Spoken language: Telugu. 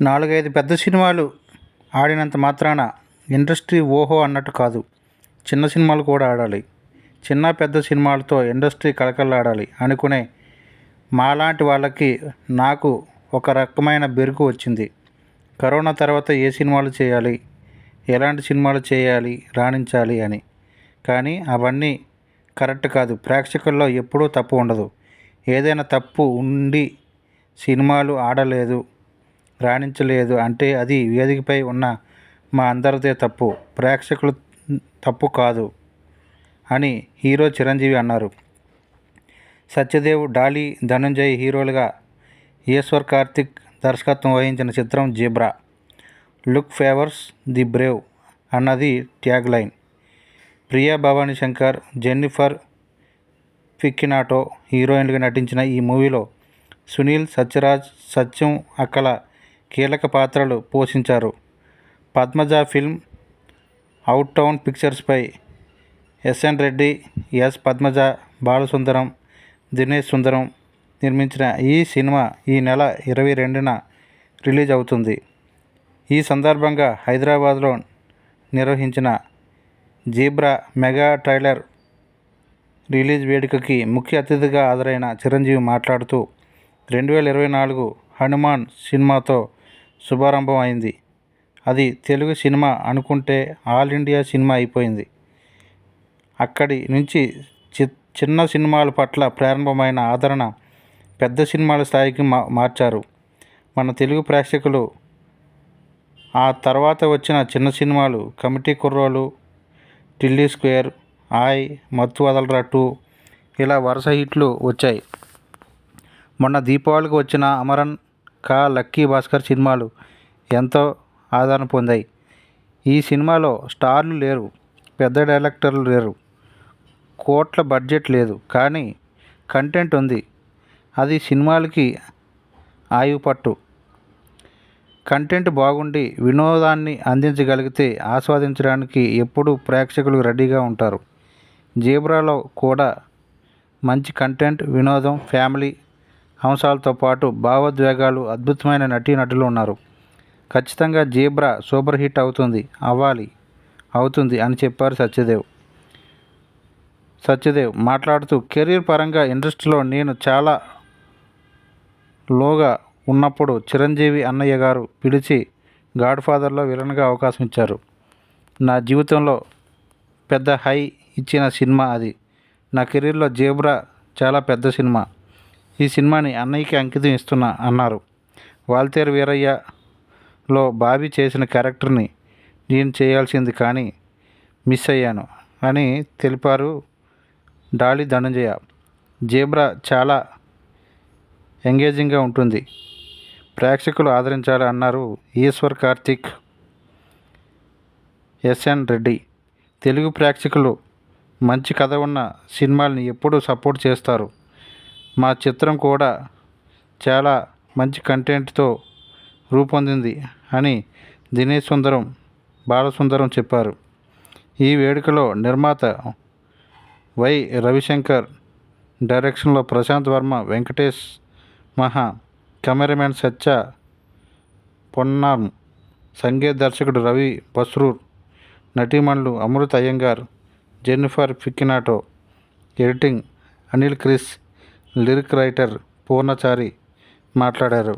నాలుగైదు పెద్ద సినిమాలు ఆడినంత మాత్రాన ఇండస్ట్రీ ఓహో అన్నట్టు కాదు. చిన్న సినిమాలు కూడా ఆడాలి. చిన్న పెద్ద సినిమాలతో ఇండస్ట్రీ కలకల్లాడాలి అనుకునే మాలాంటి వాళ్ళకి నాకు ఒక రకమైన బెరుకు వచ్చింది. కరోనా తర్వాత ఏ సినిమాలు చేయాలి? ఎలాంటి సినిమాలు చేయాలి? రాణించాలి అని. కానీ అవన్నీ కరెక్ట్ కాదు. ప్రేక్షకుల్లో ఎప్పుడూ తప్పు ఉండదు. ఏదైనా తప్పు ఉండి సినిమాలు ఆడలేదు. రాణించలేదు అంటే అది వేదికపై ఉన్న మా అందరిదే తప్పు. ప్రేక్షకులు తప్పు కాదు అని హీరో చిరంజీవి అన్నారు. సత్యదేవ్ డాలీ ధనంజయ్ హీరోలుగా ఈశ్వర్ కార్తిక్ దర్శకత్వం వహించిన చిత్రం Zebra. Luck favours the brave అన్నది tag line. Priya Bhavani Shankar Jennifer Piccinato హీరోయిన్లుగా నటించిన ఈ మూవీలో సునీల్ సత్యరాజ్ సత్యం అక్కల కీలక పాత్రలు పోషించారు. పద్మజ ఫిల్మ్ అవుట్ టౌన్ పిక్చర్స్పై ఎస్ఎన్ రెడ్డి ఎస్ పద్మజ బాలసుందరం దినేష్ సుందరం నిర్మించిన ఈ సినిమా ఈ నెల ఇరవై రెండున రిలీజ్ అవుతుంది. ఈ సందర్భంగా హైదరాబాద్లో నిర్వహించిన జీబ్రా మెగా ట్రైలర్ రిలీజ్ వేడుకకి ముఖ్య అతిథిగా హాజరైన చిరంజీవి మాట్లాడుతూ రెండు వేల ఇరవై నాలుగు హనుమాన్ సినిమాతో శుభారంభం అయింది అది తెలుగు సినిమా అనుకుంటే ఆల్ ఇండియా సినిమా అయిపోయింది. అక్కడి నుంచి చి చిన్న సినిమాల పట్ల ప్రారంభమైన ఆదరణ పెద్ద సినిమాల స్థాయికి మా మార్చారు. మన తెలుగు ప్రేక్షకులు ఆ తర్వాత వచ్చిన చిన్న సినిమాలు కమిటీ కుర్రోలు టిల్లీ స్క్వేర్ ఆయ్ మత్తు వదలరా టూ ఇలా వరుస హిట్లు వచ్చాయి. మొన్న దీపావళికి వచ్చిన అమరన్ కా లక్కీ భాస్కర్ సినిమాలు ఎంతో ఆదరణ పొందాయి. ఈ సినిమాలో స్టార్లు లేరు పెద్ద డైరెక్టర్లు లేరు కోట్ల బడ్జెట్ లేదు కానీ కంటెంట్ ఉంది. అది సినిమాలకి ఆయువు పట్టు. కంటెంట్ బాగుండి వినోదాన్ని అందించగలిగితే ఆస్వాదించడానికి ఎప్పుడూ ప్రేక్షకులు రెడీగా ఉంటారు. జీబ్రాలో కూడా మంచి కంటెంట్ వినోదం ఫ్యామిలీ అంశాలతో పాటు భావోద్వేగాలు అద్భుతమైన నటీనటులు ఉన్నారు. ఖచ్చితంగా జీబ్రా సూపర్ హిట్ అవుతుంది అవ్వాలి అవుతుంది అని చెప్పారు సత్యదేవ్. సత్యదేవ్ మాట్లాడుతూ కెరీర్ పరంగా ఇండస్ట్రీలో నేను చాలా లోగా ఉన్నప్పుడు చిరంజీవి అన్నయ్య గారు పిలిచి గాడ్ ఫాదర్లో విలన్గా అవకాశం ఇచ్చారు. నా జీవితంలో పెద్ద హై ఇచ్చిన సినిమా అది. నా కెరీర్లో జేబ్రా చాలా పెద్ద సినిమా. ఈ సినిమాని అన్నయ్యకి అంకితం ఇస్తున్నా అన్నారు. వాల్తేరు వీరయ్యలో బాబీ చేసిన క్యారెక్టర్ని నేను చేయాల్సింది కానీ మిస్ అయ్యాను అని తెలిపారు డాలి ధనంజయ. జేబ్రా చాలా ఎంగేజింగ్గా ఉంటుంది. ప్రేక్షకులు ఆదరించాలి అన్నారు ఈశ్వర్ కార్తిక్ ఎస్ఎన్ రెడ్డి. తెలుగు ప్రేక్షకులు మంచి కథ ఉన్న సినిమాల్ని ఎప్పుడూ సపోర్ట్ చేస్తారు. మా చిత్రం కూడా చాలా మంచి కంటెంట్తో రూపొందింది అని దినేష్ సుందరం బాలసుందరం చెప్పారు. ఈ వేడుకలో నిర్మాత వై రవిశంకర్ డైరెక్షన్లో ప్రశాంత్ వర్మ వెంకటేష్ మహా కెమెరామెన్ సత్య పొన్నాం సంగీత దర్శకుడు Ravi Basrur నటీమణులు Amrita Iyengar Jennifer Piccinato editing Anil Kris lyric writer Purnachari మాట్లాడారు.